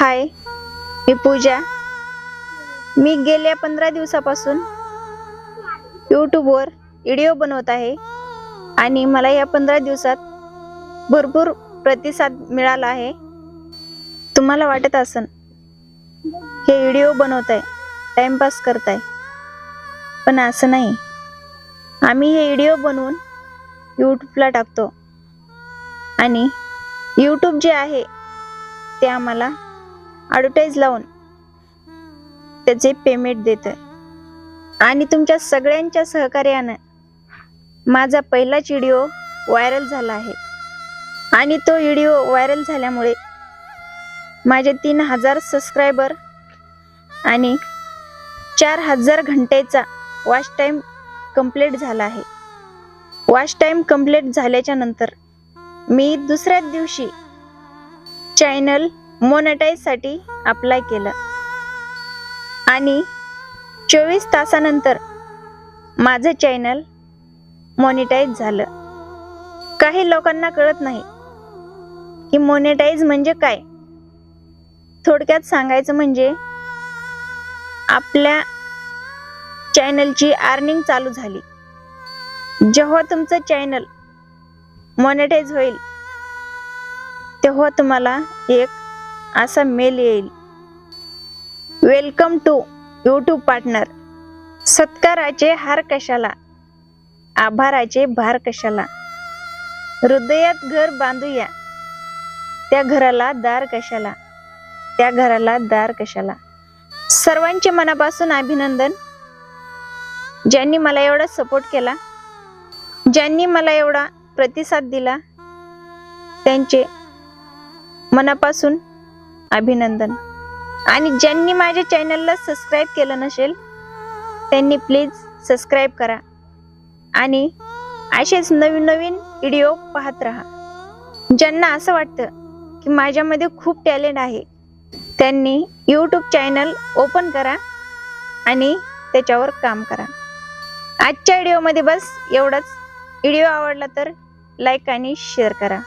हाय मी पूजा. मी गेल्या पंधरा दिवसापासून यूट्यूबवर व्हिडिओ बनवत आहे आणि मला या पंधरा दिवसात भरपूर प्रतिसाद मिळाला आहे. तुम्हाला वाटत असन हे व्हिडिओ बनवत आहे टाइमपास करताय पण असं नाही. आम्ही हे व्हिडिओ बनवून यूट्यूबला टाकतो. आणि यूट्यूब जे आहे ते आम्हाला ॲडव्हर्टाईज लावून त्याचे पेमेंट देतं आणि तुमच्या सगळ्यांच्या सहकार्यानं माझा पहिलाच व्हिडिओ व्हायरल झाला आहे. आणि तो व्हिडिओ व्हायरल झाल्यामुळे माझे तीन हजार सबस्क्रायबर आणि चार हजार घंटेचा वॉच टाईम कंप्लीट झाला आहे. वॉच टाईम कंप्लीट झाल्याच्यानंतर मी दुसऱ्याच दिवशी चॅनल मोनेटाईजसाठी अप्लाय केलं. आणि चोवीस तासानंतर माझं चॅनल मॉनिटाईज झालं. काही लोकांना कळत नाही की मोनेटाईज म्हणजे काय? थोडक्यात सांगायचं म्हणजे आपल्या चॅनलची अर्निंग चालू झाली. जेव्हा तुमचं चॅनल मॉनिटाईज होईल तेव्हा तुम्हाला एक असा मेल येईल. वेलकम टू यूट्यूब पार्टनर सत्काराचे हार कशाला? आभाराचे भार कशाला? हृदयात घर बांधूया. त्या घराला दार कशाला? त्या घराला दार कशाला? सर्वांचे मनापासून अभिनंदन. ज्यांनी मला एवढा सपोर्ट केला ज्यांनी मला एवढा प्रतिसाद दिला त्यांचे मनापासून अभिनंदन. आणि ज्यांनी माझ्या चॅनलला सबस्क्राईब केलं नसेल त्यांनी प्लीज सबस्क्राईब करा. आणि असेच नवीन नवीन व्हिडिओ पाहत राहा. ज्यांना असं वाटतं की माझ्यामध्ये खूप टॅलेंट आहे त्यांनी यूट्यूब चॅनल ओपन करा आणि त्याच्यावर काम करा. आजच्या व्हिडिओमध्ये बस एवढंच. व्हिडिओ आवडला तर लाईक आणि शेअर करा.